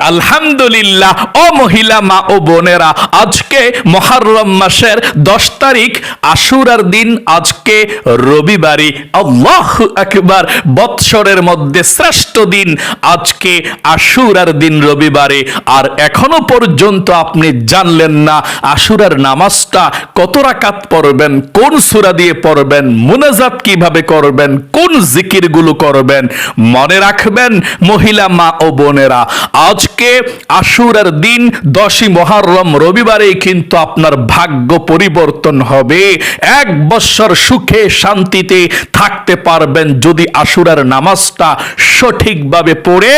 আলহামদুলিল্লাহ, ও মহিলা, মা ও বোনেরা, আজকে মহারম মাসের দশ তারিখ, আশুরার দিন, আজকে রবিবারই। আল্লাহ একবার বৎসরের মধ্যে শ্রেষ্ঠ দিন, আজকে আশুরার দিন রবিবারে। আর এখনও পর্যন্ত আপনি জানলেন না আশুরার নামাজটা কত রাকাত পড়বেন, কোন সূরা দিয়ে পড়বেন, মুনাজাত কীভাবে করবেন, কোন জিকিরগুলো করবেন। মনে রাখবেন, মহিলা, মা ও বোনেরা আজকে আশুরার দিন, দশই মহারম রবিবারেই কিন্তু আপনার ভাগ্য পরিবর্তন হবে। এক বৎসর সুখে শান্তিতে থাকতে পারবেন যদি আশুরার নামাজটা সঠিকভাবে পড়ে,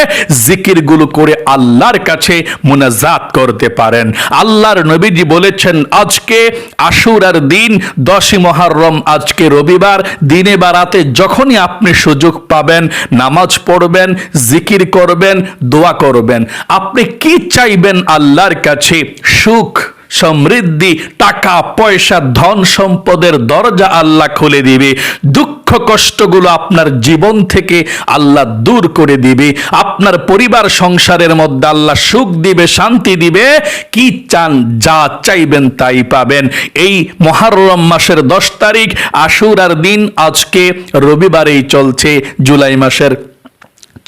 জিকিরগুলো করে আল্লাহর কাছে মোনাজাত করতে পারেন। আল্লাহর নবীজি বলেছেন, আজকে আশুরার দিন, দশই মহারম আজকে রবিবার, দিনে বা রাতে যখনই আপনি সুযোগ পাবেন, নামাজ পড়বেন, জিকির করবেন, দোয়া করবেন। আপনি কি চাইবেন আল্লাহর কাছে? সুখ, সমৃদ্ধি, টাকা, পয়সা, ধন সম্পদের দরজা আল্লাহ খুলে দিবে। দুঃখ, কষ্টগুলো আপনার জীবন থেকে আল্লাহ দূর করে দিবে। আপনার পরিবার, সংসারের মধ্যে আল্লাহ সুখ দিবে, শান্তি দিবে। কি চান, যা চাইবেন তাই পাবেন। এই মহারম মাসের দশ তারিখ, আশুরার দিন আজকে রবিবারেই চলছে, জুলাই মাসের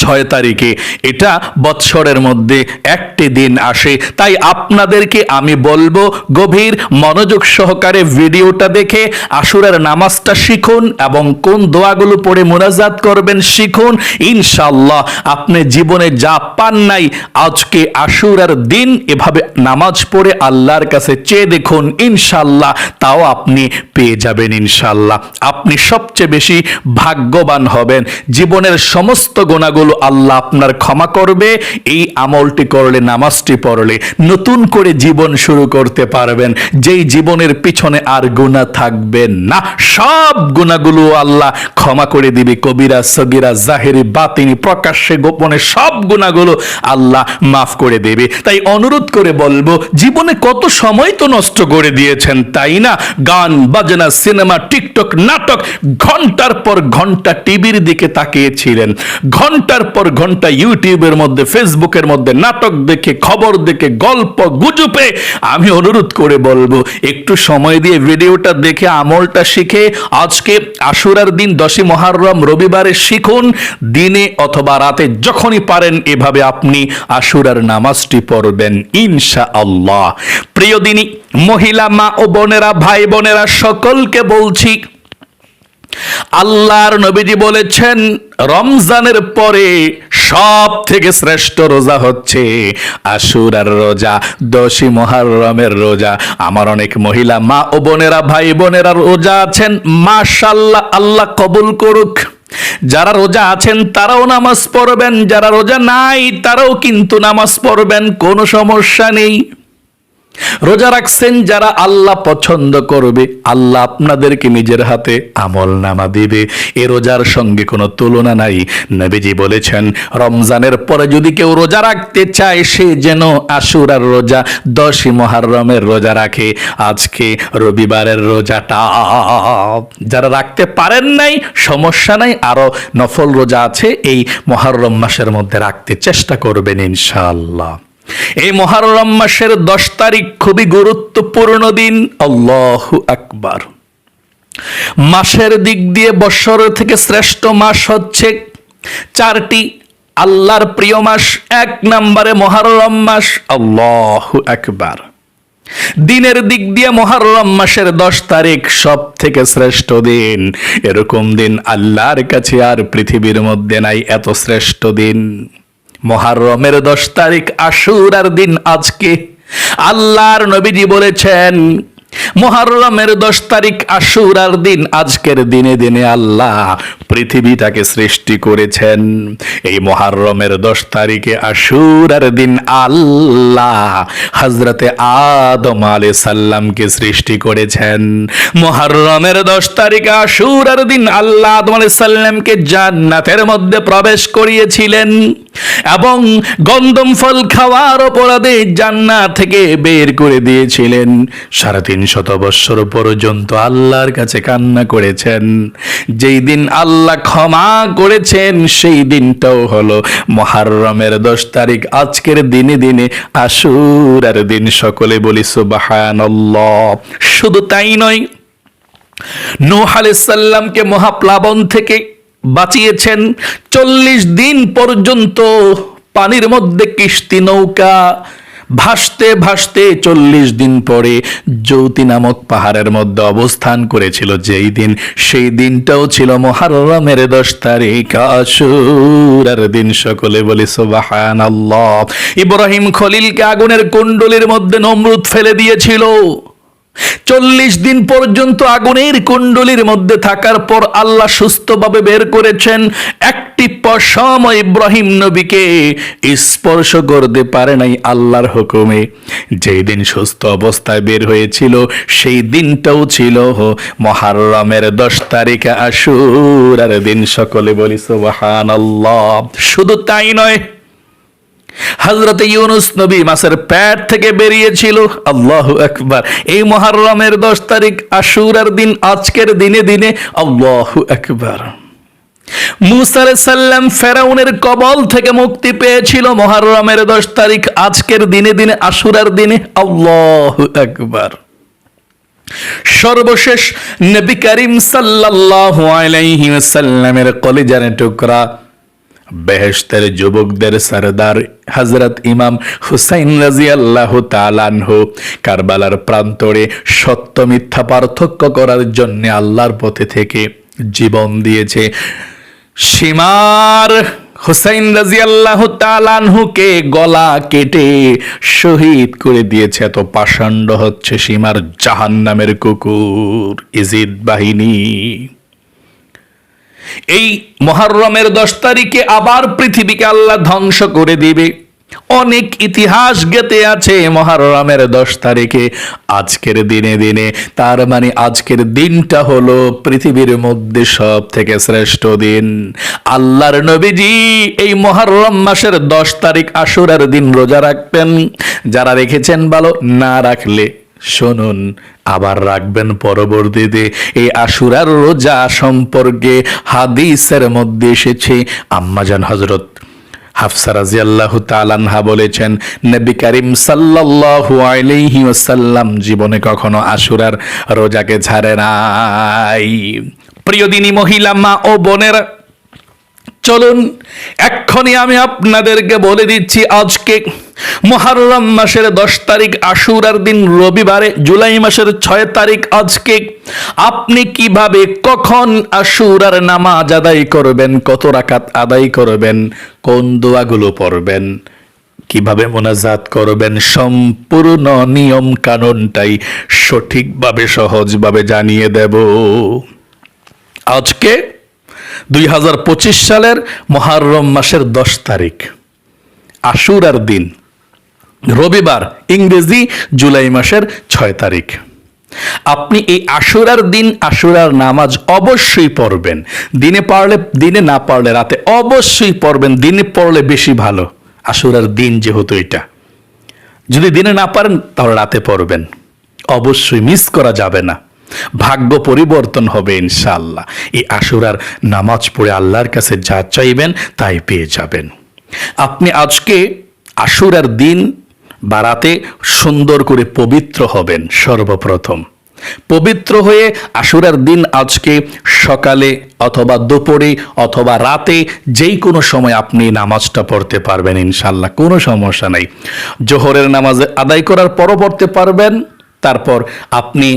ছয় তারিখে। এটা বৎসরের মধ্যে একটি দিন আসে। তাই আপনাদেরকে আমি বলব, গভীর মনোযোগ সহকারে ভিডিওটা দেখে আশুরার নামাজটা শিখুন এবং কোন দোয়াগুলো পড়ে মোনাজাত করবেন শিখুন। ইনশাল্লাহ আপনি জীবনে যা পান নাই, আজকে আশুরার দিন এভাবে নামাজ পড়ে আল্লাহর কাছে চেয়ে দেখুন। ইনশাল্লাহ তাও আপনি পেয়ে যাবেন ইনশাল্লাহ আপনি সবচেয়ে বেশি ভাগ্যবান হবেন। জীবনের সমস্ত গুণাগুলো আল্লাহ আপনার ক্ষমা করবে, এই আমলটি করলে, নামাজটি পড়লে নতুন করে জীবন শুরু করতে পারবেন। যেই জীবনের পিছনে আর গুণা থাকবে না, সব গুণাগুলো আল্লাহ ক্ষমা করে দিবে। কবিরা, সগিরা, জাহেরি, বাতিনি, প্রকাশ্যে, গোপনে সব গুণাগুলো আল্লাহ মাফ করে দেবে। তাই অনুরোধ করে বলব, জীবনে কত সময় তো নষ্ট করে দিয়েছেন, তাই না? গান, বাজনা, সিনেমা, টিকটক, নাটক, ঘণ্টার পর ঘণ্টা টিভির দিকে তাকিয়েছিলেন। ঘণ্টার পর ঘণ্টা ইউটিউবের মধ্যে, ফেসবুকের মধ্যে, নাটক দেখে, খবর দেখে, গল্প গুজুপে আমি অনুরোধ করে বলব, একটু সময় দিয়ে ভিডিওটা দেখে, আমলটা শিখে, আজকে আশুরার দিন দশই মহারম রবিবারে শিখুন, দিনে অথবা রাতে যখনই পারেন, এভাবে আপনি আশুরার নামাজটি পড়বেন ইনশা আল্লাহ প্রিয় দিনী, মহিলা মা ও বোনেরা, ভাই বোনেরা, সকলকে বলছি আল্লাহর নবীজি বলেছেন, রমজানের পরে সব থেকে শ্রেষ্ঠ রোজা হচ্ছে আশুরার রোজা, দশই মহারমের রোজা। আমার অনেক মহিলা, মা ও বোনেরা, ভাই বোনেরা রোজা আছেন মাশাল্লাহ আল্লাহ কবুল করুক। যারা রোজা আছেন, তারাও নামাজ পড়বেন, যারা রোজা নাই, তারাও কিন্তু নামাজ পড়বেন, কোনো সমস্যা নেই। রোজা রাখছেন যারা আল্লাহ পছন্দ করবে, আল্লাহ আপনাদেরকে নিজের হাতে আমল নামা দিবে। এ রোজার সঙ্গে কোনো তুলনা নাই। নবীজি বলেছেন, রমজানের পরে যদি কেউ রোজা রাখতে চায়, সে যেন আশুরার রোজা, দশই মহারমের রোজা রাখে। আজকে রবিবারের রোজাটা, যারা রাখতে পারেন নাই, সমস্যা নাই, আরও নফল রোজা আছে, এই মহারম মাসের মধ্যে রাখতে চেষ্টা করবেন ইনশাআল্লাহ। এই মহারম মাসের দশ তারিখ খুবই গুরুত্বপূর্ণ দিন। আল্লাহ আকবার। মাসের দিক দিয়ে বৎসর থেকে শ্রেষ্ঠ মাস হচ্ছে চারটি আল্লাহর প্রিয় মাস, এক নম্বরে মহারম মাস, আল্লাহ আকবার। দিনের দিক দিয়ে মহারম মাসের দশ তারিখ সব থেকে শ্রেষ্ঠ দিন। এরকম দিন আল্লাহর কাছে আর পৃথিবীর মধ্যে নাই, এত শ্রেষ্ঠ দিন। মহারমের দশ তারিখ আশুরার দিন আজকে। আল্লাহর নবীজি বলেছেন, মহারমের দশ তারিখ আশুরার দিন, আজকের দিনে দিনে আল্লাহ পৃথিবীটাকে সৃষ্টি করেছেন। এই মহারমের দশ তারিখে আশুরার দিন আল্লাহ হজরতে আদম আলে সাল্লামকে সৃষ্টি করেছেন। মহারমের দশ তারিখে আশুরার দিন আল্লাহ আদম আলে সাল্লামকে জান্নাতের মধ্যে প্রবেশ করিয়েছিলেন এবং গন্ধম ফল খাওয়ার অপরাধে জান্নাত থেকে বের করে দিয়েছিলেন। সাড়ে তিন শত বৎসর পর্যন্ত আল্লাহর কাছে কান্না করেছেন। যেই দিন আল্লাহ আল্লাহ ক্ষমা করেছেন, সেই দিনটাও হলো মহারমের দশ তারিখ। আজকের দিনে দিনে আশুরার দিন, সকলে বলি সুবহানাল্লাহ। শুধু তাই নয়, নূহ আলাইসাল্লামকে মহাপ্লাবন থেকে বাঁচিয়েছেন। চল্লিশ দিন পর্যন্ত পানির মধ্যে কিস্তি নৌকা ভাসতে ভাসতে চল্লিশ দিন পরে জ্যোতি নামক পাহাড়ের মধ্যে অবস্থান করেছিল। যেই দিন, সেই দিনটাও ছিল মহারমের দশ তারিখ। আশুরার দিন সকলে বলি সোবাহান ইব্রাহিম খলিলকে আগুনের কুণ্ডলির মধ্যে নমরুদ ফেলে দিয়েছিল। চল্লিশ দিন পর্যন্ত আগুনের কুণ্ডলির মধ্যে থাকার পর আল্লাহ সুস্থভাবে বের করেছেন। একটি পশম ইব্রাহিম নবীকে স্পর্শ করতে পারে নাই আল্লাহর হুকুমে। যেই দিন সুস্থ অবস্থায় বের হয়েছিল, সেই দিনটাও ছিল মহারমের দশ তারিখে আশুর আর দিন। সকলে বলি সুবাহান শুধু তাই নয় হজরতে ইউনুস নবী মাসের প্যাট থেকে বেরিয়েছিল। আল্লাহ আকবার। এই মহারমের দশ তারিখ আশুরার দিন, আজকের দিনে দিনে আল্লাহ আকবার। মুসার সাল্লাম ফেরাউনের কবল থেকে মুক্তি পেয়েছিল মহারমের দশ তারিখ, আজকের দিনে দিনে আশুরার দিনে আল্লাহ আকবার। সর্বশেষ নবী করিম সাল্লাল্লাহু আলাইহি ওয়াসাল্লামের কলিজার টুকরা বেহেশতের যুবকদের সরদার হজরত ইমাম হুসাইন রাজি আল্লাহ তালানহু কারবালার প্রান্তরে সত্য মিথ্যা পার্থক্য করার জন্য আল্লাহর পথে থেকে জীবন দিয়েছে। সীমার হুসাইন রাজি আল্লাহ তালানহুকে গলা কেটে শহীদ করে দিয়েছে। এত পাষাণ্ড হচ্ছে সীমার জাহান নামের কুকুর, ইজিদ বাহিনী। এই মহারমের দশ তারিখে আবার পৃথিবীকে আল্লাহ ধ্বংস করে দিবে। অনেক ইতিহাস গেতে আছে মহারমের দশ তারিখে। আজকের দিনে দিনে, তার মানে আজকের দিনটা হলো পৃথিবীর মধ্যে সব থেকে শ্রেষ্ঠ দিন। আল্লাহর নবীজি এই মহারম মাসের দশ তারিখ আশুরার দিন রোজা রাখবেন যারা রেখেছেন ভালো না রাখলে শুনুন, আবার রাখবেন পরবর্তীতে। এই আশুরার রোজা সম্পর্কে হাদিসের মধ্যে এসেছে আম্মাজান হজরত হাফসা রাজিয়াল্লাহু তালানহা বলেছেন, নবী করিম সাল্লাল্লাহু আলাইহি ওয়াসাল্লাম জীবনে কখনো আশুরার রোজাকে ছাড়ে নাই। প্রিয় দিনী মহিলা, মা ও বোনেরা চলুন এক্ষণি আমি আপনাদেরকে বলে দিচ্ছি, আজকে মহারম মাসের দশ তারিখ, আশুরার দিন রবিবারে, জুলাই মাসের ছয় তারিখ, আজকে আপনি কীভাবে কখন আশুরার নামাজ আদায় করবেন, কত রাকাত আদায় করবেন, কোন দোয়াগুলো পড়বেন, কীভাবে মোনাজাত করবেন, সম্পূর্ণ নিয়ম কানুনটাই সঠিকভাবে, সহজভাবে জানিয়ে দেব। আজকে দুই হাজার পঁচিশ সালের মহারম মাসের দশ তারিখ। আশুরার দিন, রবিবার, ইংরেজি জুলাই মাসের ছয় তারিখ। আপনি এই আশুরার দিন, আশুরার নামাজ অবশ্যই পড়বেন। দিনে পারলে, দিনে না পারলে, রাতে অবশ্যই পড়বেন। দিনে পড়লে বেশি ভালো। আশুরার দিন যেহেতু এটা। যদি দিনে না পারেন, তাহলে রাতে পড়বেন। অবশ্যই মিস করা যাবে না। ভাগ্য পরিবর্তন হবে ইনশাআল্লাহ। এই আশুরার নামাজ পড়ে আল্লাহর কাছে যা চাইবেন তাই পেয়ে যাবেন। আপনি আজকে আশুরার দিন বাড়াতে সুন্দর করে পবিত্র হবেন সর্বপ্রথম। পবিত্র হয়ে আশুরার দিন আজকে সকালে অথবা দুপুরে অথবা রাতে যেই কোনো সময় আপনি নামাজটা পড়তে পারবেন ইনশাল্লাহ কোনো সমস্যা নাই। জোহরের নামাজ আদায় করার পরও পড়তে পারবেন তারপর আপনি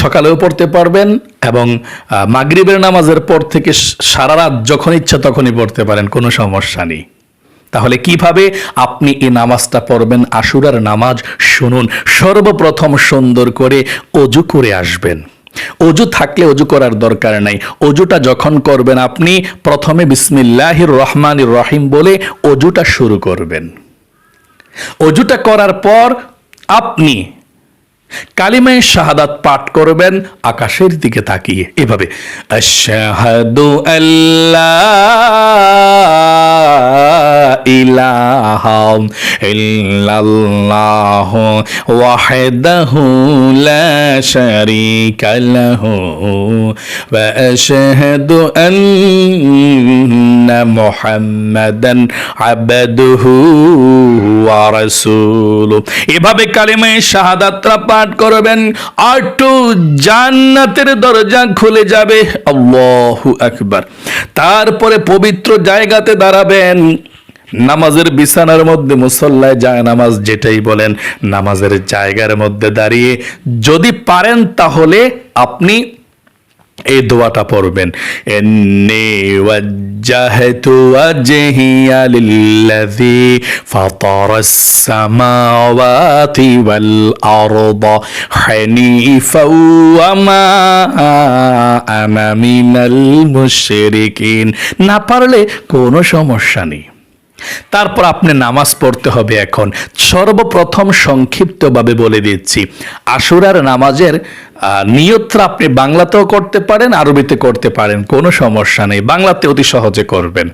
সকালেও পড়তে পারবেন এবং মাগরিবের নামাজের পর থেকে সারা রাত যখন ইচ্ছা তখনই পড়তে পারেন, কোনো সমস্যা নেই। তাহলে কীভাবে আপনি এই নামাজটা পড়বেন, আশুরার নামাজ শুনুন, সর্বপ্রথম সুন্দর করে অজু করে আসবেন। অজু থাকলে অজু করার দরকার নাই। অজুটা যখন করবেন আপনি, প্রথমে বিসমিল্লাহির রহমানির রহিম বলে অজুটা শুরু করবেন। অজুটা করার পর আপনি কালিমায় শাহাদাত পাঠ করবেন, আকাশের দিকে তাকিয়ে। এভাবে, আশহাদু আল্লাহ ইলাহা ইল্লাল্লাহ ওয়াহদাহু লা ওয়া আশহাদু আন্না মুহাম্মাদান আবদুহু ওয়া এভাবে কালিমায়ে শাহাদাতরা পাঠ করবেন, আটু জান্নাতের দরজা খুলে যাবে। আল্লাহু আকবার। তারপরে পবিত্র জায়গাতে দাঁড়াবেন। নামাজের বিছানার মধ্যে, মুসল্লায় যায় নামাজ যেটাই বলেন, নামাজের জায়গার মধ্যে দাঁড়িয়ে যদি পারেন তাহলে আপনি এই দোয়াটা পড়বেন। এন্নি ওয়াজ্জাহতু ওয়াজহিয়া লিল্লাযী ফাতারাস সামাওয়াতি ওয়াল আরদা হানিফা ওয়া মা আনা মিনাল মুশরিকিন। না পারলে কোনো সমস্যা নেই। তারপর আপনি নামাজ পড়তে হবে এখন। সর্বপ্রথম সংক্ষিপ্তভাবে বলে দিচ্ছি আশুরার নামাজের আহ, নিয়তটা আপনি বাংলাতেও করতে পারেন আরবিতে করতে পারেন কোনো সমস্যা নেই বাংলাতে অতি সহজে করবেন।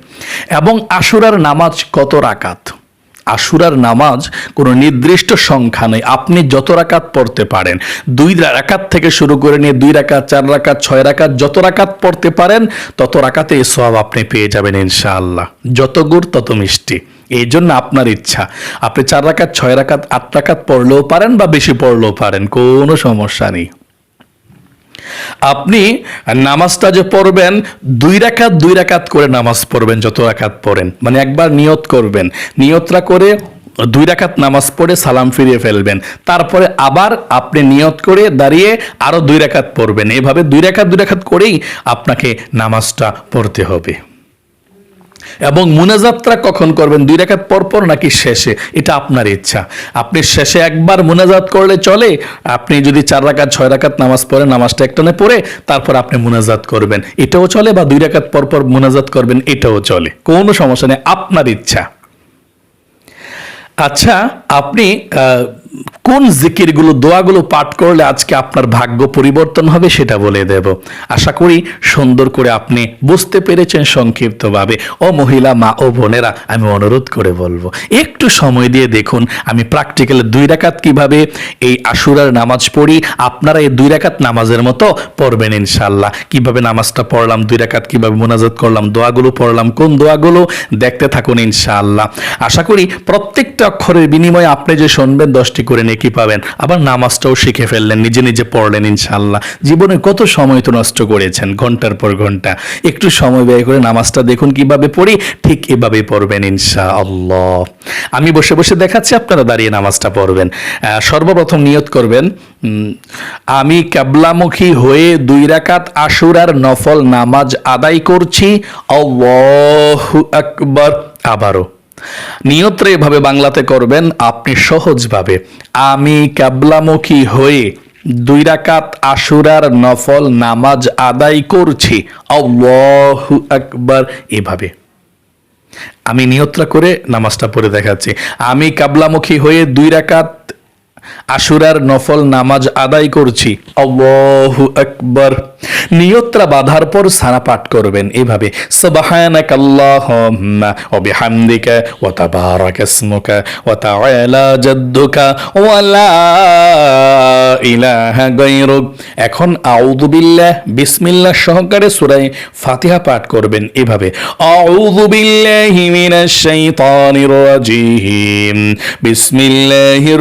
এবং আশুরার নামাজ কত রাকাত? আশুরার নামাজ কোনো নির্দিষ্ট সংখ্যা নেই। আপনি যত রাকাত পড়তে পারেন, দুই রাকাত থেকে শুরু করে নিয়ে দুই রাকাত, চার রাকাত, ছয় রাকাত, যত রাকাত পড়তে পারেন, তত রাকাতে এই সব আপনি পেয়ে যাবেন ইনশাআল্লাহ। যত গুড়, তত মিষ্টি। এই জন্য আপনার ইচ্ছা, আপনি চার রাকাত, ছয় রাকাত, আট রাকাত পড়লেও পারেন বা বেশি পড়লেও পারেন, কোনো সমস্যা নেই। আপনি নামাজটা যে পড়বেন, দুই রাকাত দুই রাকাত করে নামাজ পড়বেন, যত রাকাত পড়েন। মানে একবার নিয়ত করবেন। নিয়তরা করে দুই রাকাত নামাজ পড়ে সালাম ফিরিয়ে ফেলবেন। তারপরে আবার আপনি নিয়ত করে দাঁড়িয়ে আরও দুই রাকাত পড়বেন। এভাবে দুই রাকাত দুই রাকাত করেই আপনাকে নামাজটা পড়তে হবে। এবং মুনাজাতটা কখন করবেন? দুই রেখাত পরপর নাকি শেষে? এটা আপনার ইচ্ছা। আপনি শেষে একবার মুনাজাত করলে চলে, আপনি যদি চার রাকাত, ছয় রাকাত নামাজ পড়েন, নামাজটা একটানে পড়ে, তারপর আপনি মুনাজাত করবেন। এটাও চলে বা দুই রাকাত পরপর মোনাজাত করবেন, এটাও চলে। কোনো সমস্যা নেই, আপনার ইচ্ছা। আচ্ছা আপনি কোন জিকিরগুলো, দোয়াগুলো পাঠ করলে আজকে আপনার ভাগ্য পরিবর্তন হবে সেটা বলে দেব। আশা করি সুন্দর করে আপনি বুঝতে পেরেছেন সংক্ষিপ্তভাবে। ও মহিলা, মা ও বোনেরা, আমি অনুরোধ করে বলব, একটু সময় দিয়ে দেখুন, আমি প্র্যাকটিক্যালি দুই রাকাত কীভাবে এই আশুরার নামাজ পড়ি, আপনারা এই দুই রাকাত নামাজের মতো পড়বেন ইনশাল্লাহ কীভাবে নামাজটা পড়লাম, দুই রাকাত কীভাবে মোনাজাত করলাম, দোয়াগুলো পড়লাম, কোন দোয়াগুলো দেখতে থাকুন ইনশাআল্লাহ। আশা করি প্রত্যেকটা অক্ষরের বিনিময়ে আপনি যে শুনবেন, দশটি করে নেকি পাবেন। আবার নামাজটাও শিখে ফেললেন, নিজে নিজে পড়লেন ইনশাআল্লাহ। জীবনে কত সময় তো নষ্ট করেছেন, ঘণ্টার পর ঘণ্টা। একটু সময় ব্যয় করে নামাজটা দেখুন কীভাবে পড়ি, ঠিক এভাবে পড়বেন ইনশাআল্লাহ। আমি বসে বসে দেখাচ্ছি, আপনারা দাঁড়িয়ে নামাজটা পড়বেন। সর্বপ্রথম নিয়ত করবেন আমি ক্যাবলামুখী হয়ে দুই রাকাত আশুরার নফল নামাজ আদায় করছি, আল্লাহু আকবার। আবারও। নিয়ত্রে বাংলাতে করবেন আপনি সহজভাবে। আমি ক্যাবলামুখী হয়ে দুই রাকাত আশুরার নফল নামাজ আদায় করছি। আল্লাহু আকবার, এভাবে। আমি নিয়ত্রা করে নামাজটা পড়ে দেখাচ্ছি। আমি কাবলামুখী হয়ে দুই রাকাত আশুরার নফল নামাজ আদায় করছি। আকবার। নিয়ত্রা বাধার পর সানা পাঠ করবেন এভাবে। এখন আউযু বিল্লাহ, বিসমিল্লাহ সহকারে সূরা ফাতিহা পাঠ করবেন এভাবে। আউযু বিসমিল্লাহির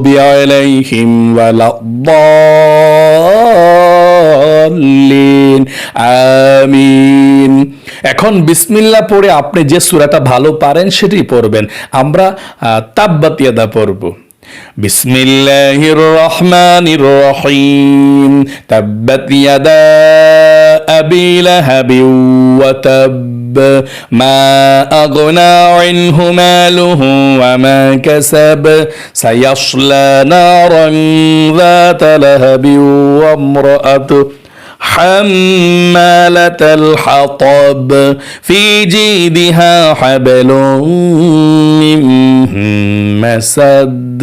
المغضوب عليهم ولا الضالين آمين এখন বিসমিল্লাহ পড়ে আপনি যে সূরাটা ভালো পারেন সেটি পড়বেন আমরা তাব্বাতিয়াদা পড়ব بسم الله الرحمن الرحيم تبت يدا أبي لهب وتب ما أغنى عنه ماله وما كسب سيصلى نارا ذات لهب وامرأته حمالة الحطب في جيدها حبل من مسد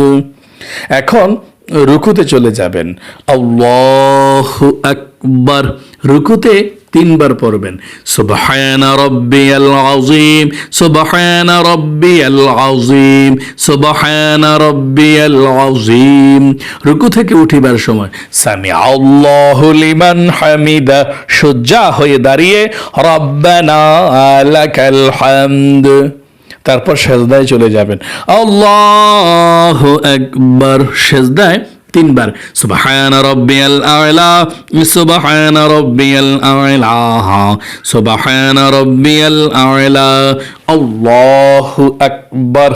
এখন রুকুতে চলে যাবেন আল্লাহ আকবার রুকুতে তিনবার পড়বেন। সুবহানা রাব্বিয়াল আযীম, সুবহানা রাব্বিয়াল আযীম, সুবহানা রাব্বিয়াল আযীম। রুকু থেকে উঠিবার সময় সামি আল্লাহু লিমান হামিদা সজ্জা হয়ে দাঁড়িয়ে, রব্বানা লাকাল হামদ। তারপর সেজদায় চলে যাবেন। আল্লাহ একবার সেজদায় তিনবার। সুবহান রাব্বিয়াল আ'লা, সুবহান রাব্বিয়াল আ'লা, সুবহান রাব্বিয়াল আ'লা। আল্লাহু আকবার।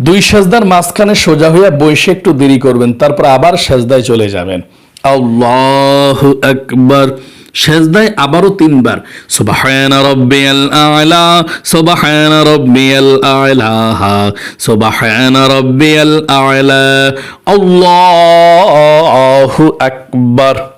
দুই সেজদার মাঝখানে সোজা হইয়া বসে একটু দেরি করবেন, তারপর আবার সেজদায় চলে যাবেন। আল্লাহু আকবার। সেজদায় আবারও তিনবার। সুবহানা রাব্বিয়াল আ'লা সুবহানা রাব্বিয়াল আ'লা সুবহানা রাব্বিয়াল আ'লা। আল্লাহু আকবার।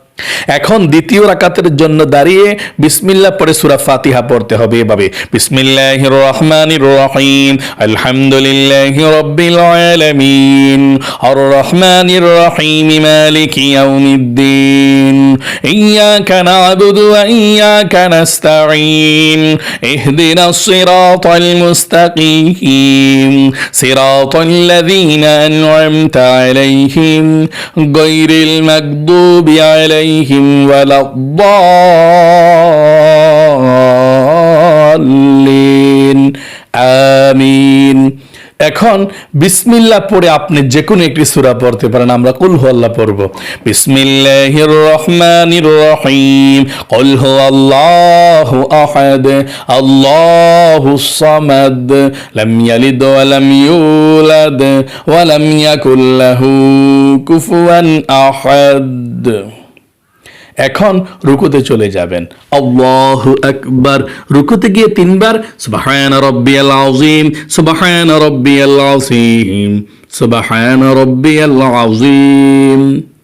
এখন দ্বিতীয় রাকাতের জন্য দাঁড়িয়ে বিসমিল্লাহ পরে সুরা ফাতিহা পড়তে হবে এভাবে। বিসমিল্লাহির রহমানির রহিম আলহামদুলিল্লাহি রাব্বিল আলামিন। আর রহমানির রহিম মালিকি ইয়াউমিদ্দিন। ইয়াকা না'বুদু ওয়া ইয়াকা নাস্তাঈন। ইহদিনাস সিরাতাল মুস্তাকিম। সিরাতাল লাযীনা আন'আমতা আলাইহিম। গায়রিল মাগদুবি আলাইহিম। عليهم ولا الضالين آمين এখন বিসমিল্লাহ পড়ে আপনি যে কোনো একটি সূরা পড়তে পারেন আমরা কুল আল্লাহ পড়ব বিসমিল্লাহির রহমানির রহিম কুল হুয়াল্লাহু আহাদ আল্লাহুস সামাদ লাম ইয়ালিদ ওয়া লাম ইউলাদ ওয়া লাম ইয়াকুল লাহু কুফুয়ান আহাদ এখন রুকুতে চলে যাবেন। আল্লাহ একবার রুকুতে গিয়ে তিনবার সুবাহায়ন রব্বি আল্লাহিম সুবাহায়ন রব্বি আল্লাহিম সুবাহায়ন রব্বি আযীম।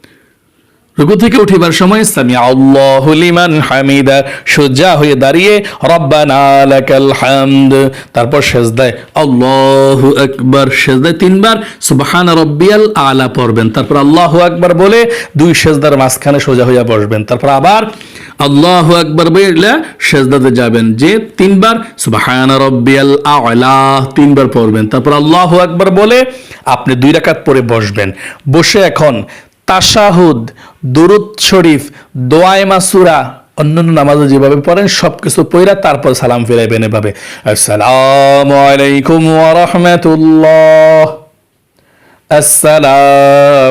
রুকু থেকে উঠিবার সময় সামি আল্লাহু লিমান হামিদা, সোজা হয়ে দাঁড়িয়ে রব্বানা লাকাল হামদ। তারপর সেজদায় আল্লাহু আকবার, সেজদায় তিনবার সুবহান রব্বিয়াল আলা পড়বেন। তারপর আল্লাহু আকবার বলে দুই সেজদার মাঝখানে সোজা হইয়া বসবেন। তারপর আবার আল্লাহু আকবার বলে সেজদাতে যাবেন। যে তিনবার সুবহান রব্বিয়াল আলা তিনবার পড়বেন। তারপর আল্লাহু আকবার বলে আপনি দুই রাকাত পরে বসবেন। বসে এখন তাশাহুদ দুরুদ শরীফ, দোয়ায় মাসুরা অন্যান্য নামাজে যেভাবে পড়েন সব কিছু পড়া তারপর সালাম ফিরাইবেন এভাবে। আসসালামু আলাইকুম ওয়া রাহমাতুল্লাহ।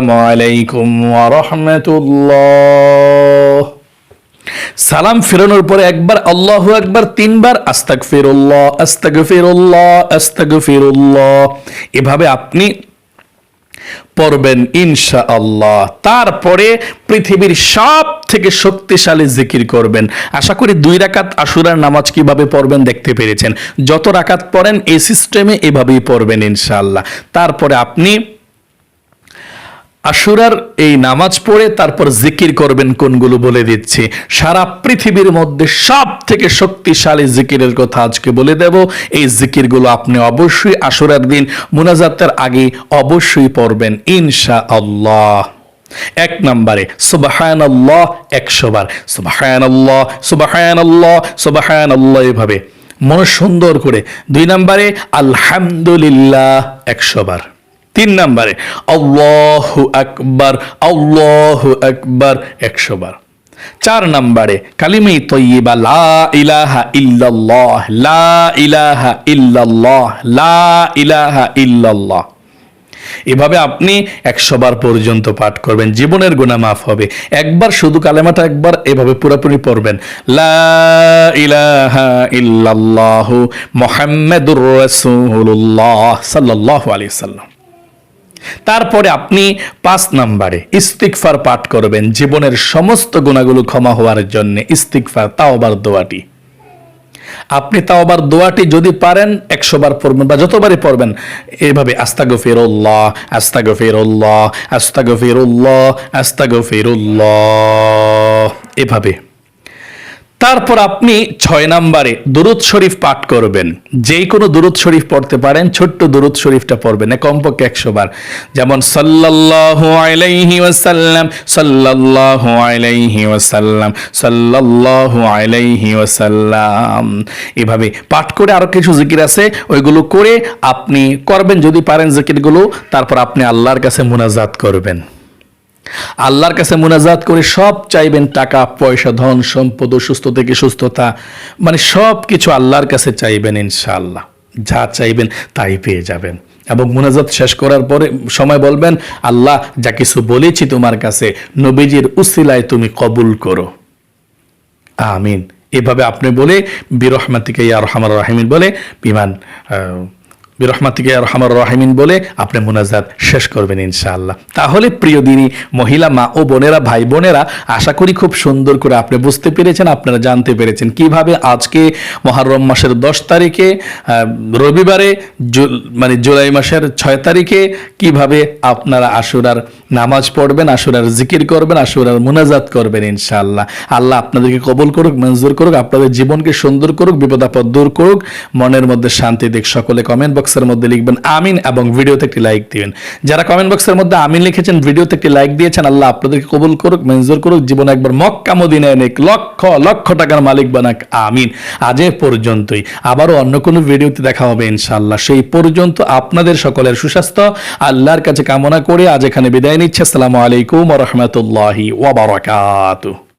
আলাইকুম ওয়া রাহমাতুল্লাহ। সালাম ফেরানোর পরে একবার আল্লাহ একবার তিনবার আস্তাক ফিরুল্লাহ আস্তাক ফিরুল্লাহ আস্তাক ফিরুল্লাহ এভাবে আপনি পড়বেন ইনশা আল্লাহ তারপরে পৃথিবীর সব থেকে শক্তিশালী জিকির করবেন। আশা করি দুই রাকাত আশুরার নামাজ কীভাবে পড়বেন দেখতে পেরেছেন। যত রাকাত পড়েন, এই সিস্টেমে এভাবেই পড়বেন ইনশাআল্লাহ। তারপরে আপনি আশুরার এই নামাজ পড়ে তারপর জিকির করবেন কোনগুলো বলে দিচ্ছি। সারা পৃথিবীর মধ্যে সব থেকে শক্তিশালী জিকিরের কথা আজকে বলে দেব। এই জিকিরগুলো আপনি অবশ্যই আশুরার দিন মুনাজাতের আগে অবশ্যই পড়বেন ইনশা আল্লাহ এক নম্বরে সুবাহান আল্লাহ একশো বার। সুবাহান আল্লাহ সুবাহান আল্লাহ সুবাহান আল্লাহ এভাবে। মন সুন্দর করে। দুই নম্বরে, আলহামদুলিল্লাহ একশো বার। তিন নম্বরে, আল্লাহু আকবার আল্লাহু আকবার একশো বার। চার নম্বরে, কালিমাই তৈবা লা ইলাহা ইল্লাল্লাহ, লা ইলাহা ইল্লাল্লাহ, লা ইলাহা ইল্লাল্লাহ এভাবে আপনি একশো বার পর্যন্ত পাঠ করবেন, জীবনের গুণা মাফ হবে। একবার শুধু কালেমাটা একবার এভাবে পুরোপুরি পড়বেন মুহাম্মাদুর রাসূলুল্লাহ সাল্লাল্লাহু আলাইহি সাল্লাম তারপরে আপনি পাঁচ নাম্বারে ইস্তিকফার পাঠ করবেন জীবনের সমস্ত গুণাগুলো ক্ষমা হওয়ার জন্য ইস্তিকফার তাওবার দোয়াটি। আপনি তাওবার দোয়াটি যদি পারেন, একশো বার পড়বেন বা যতবারই পড়বেন, এভাবে আস্তাগো ফিরুল্লাহ আস্তাগো ফিরুল্লাহ আস্তাগো ফিরুল্লাহ আস্তাগো ফিরুল্লাহ এভাবে। তারপর আপনি ছয় নাম্বারে দুরুদ শরীফ পাঠ করবেন। যেই কোনো দুরুদ শরীফ পড়তে পারেন, ছোট্ট দুরুদ শরীফটা পড়বেন কমপক্ষে একশো বার। যেমন, সাল্লাল্লাহু আলাইহি ওয়াসাল্লাম, সাল্লাল্লাহু আলাইহি ওয়াসাল্লাম, সাল্লাল্লাহু আলাইহি ওয়াসাল্লাম। এভাবে পাঠ করে আরও কিছু জিকির আছে, ওইগুলো করে আপনি করবেন, যদি পারেন জিকিরগুলো, তারপর আপনি আল্লাহর কাছে মোনাজাত করবেন। আল্লাহর কাছে মুনাজাত করে সব চাইবেন টাকা, পয়সা, ধন, সম্পদ ও সুস্থ থেকে সুস্থতা মানে সব কিছু আল্লাহর কাছে চাইবেন ইনশাআল্লাহ। যা চাইবেন তাই পেয়ে যাবেন। এবং মুনাজাত শেষ করার পরে সময় বলবেন, আল্লাহ, যা কিছু বলেছি তোমার কাছে, নবীজির উসিলায় তুমি কবুল করো। আমিন। এভাবে আপনি বলে, বিরহমাতিকে ইয়া রহমান রাহিমিন বলে, বিমান বিরহমাতিকে রাহিমিন বলে আপনি মোনাজাত শেষ করবেন ইনশাআল্লাহ। তাহলে প্রিয় দিনী, মহিলা মা ও বোনেরা, ভাই বোনেরা, আশা করি খুব সুন্দর করে আপনি বুঝতে পেরেছেন, আপনারা জানতে পেরেছেন কীভাবে আজকে মহারম মাসের দশ তারিখে রবিবারে মানে জুলাই মাসের ছয় তারিখে কীভাবে আপনারা আশুরার নামাজ পড়বেন, আশুরার জিকির করবেন, আশুরার মোনাজাত করবেন ইনশাআল্লাহ। আল্লাহ আপনাদেরকে কবুল করুক, মঞ্জুর করুক, আপনাদের জীবনকে সুন্দর করুক বিপদ আপদ দূর করুক, মনের মধ্যে শান্তি দিক। সকলে কমেন্ট বক্সের মধ্যে লিখবেন আমিন এবং ভিডিওতে একটি লাইক দিবেন। যারা কমেন্ট বক্সের মধ্যে আমিন লিখেছেন, ভিডিওতে একটি লাইক দিয়েছেন, আল্লাহ আপনাদেরকে কবুল করুক, মঞ্জুর করুক। জীবনে একবার মক্কা মদিনায় নেক লক্ষ লক্ষ টাকার মালিক বানাক। আমিন। আজ পর্যন্তই। আবারও অন্য কোনো ভিডিওতে দেখা হবে ইনশাআল্লাহ। সেই পর্যন্ত আপনাদের সকলের সুস্বাস্থ্য, আল্লাহর কাছে কামনা করে আজ এখানে বিদায় নিচ্ছে। আসসালামু আলাইকুম রহমতুল্লাহি ওয়াবারাকাতুহ